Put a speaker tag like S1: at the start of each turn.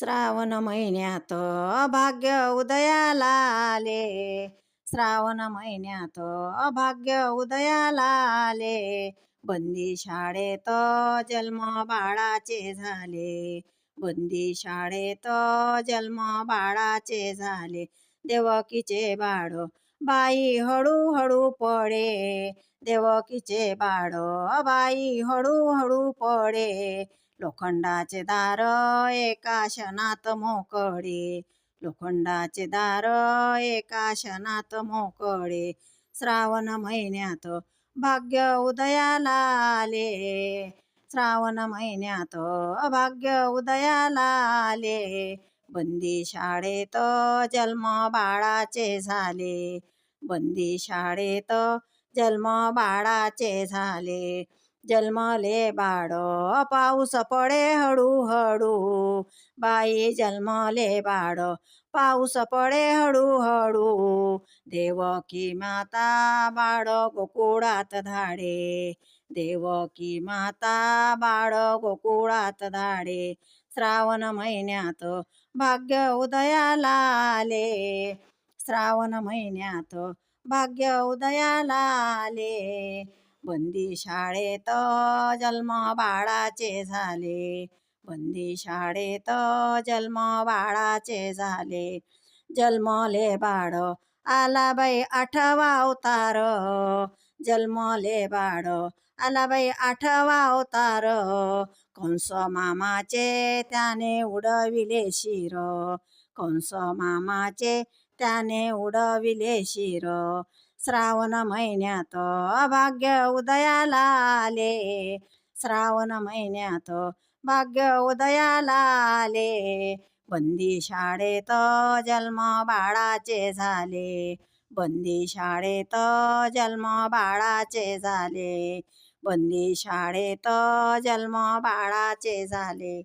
S1: श्रावण महिन्यात अभाग्य उदयाला आले. श्रावण महिन्यात अभाग्य उदयाला आले. बंदी शाळेत जन्म बाळाचे झाले. बंदी शाळेत जन्म बाळाचे झाले. देवकीचे बाळ बाई हळूहळू पडे. देवकीचे बाळ बाई हळूहळू पडे. लोखंडाचे दार एका क्षणात मोकळे. लोखंडाचे दार एका क्षणात मोकळे. श्रावण महिन्यात भाग्य उदयाला आले. श्रावण महिन्यात भाग्य उदयाला आले. बंदी शाळेत जन्म बाळाचे झाले. बंदी शाळेत जन्म बाळाचे झाले. जन्मले बाळ पाऊस पडे हळूहळू. बाई जन्मले बाळ पाऊस पडे हळूहळू. देवकी माता बाळ गोकुळात धाडे. देवकी माता बाळ गोकुळात धाडे. श्रावण महिन्यात भाग्य उदयाला आले. श्रावण महिन्यात भाग्य उदयाला आले. बंदी शाळेत जन्म बाळाचे झाले. बंदी शाळेत जन्म बाळाचे झाले. जन्मले बाळ आला बाई आठवा अवतार. जन्मले बाळ आला बाई आठवा अवतार. कंस मामाचे त्याने उडविले शिर. कंस मामाचे त्याने उडविले शिर. श्रावण महिन्यात भाग्य उदयाला आले. श्रावण महिन्यात भाग्य उदयाला आले. बंदी शाळेत जन्म बाळाचे झाले. बंदी शाळेत जन्म बाळाचे झाले. बंदी शाळेत जन्म बाळाचे झाले.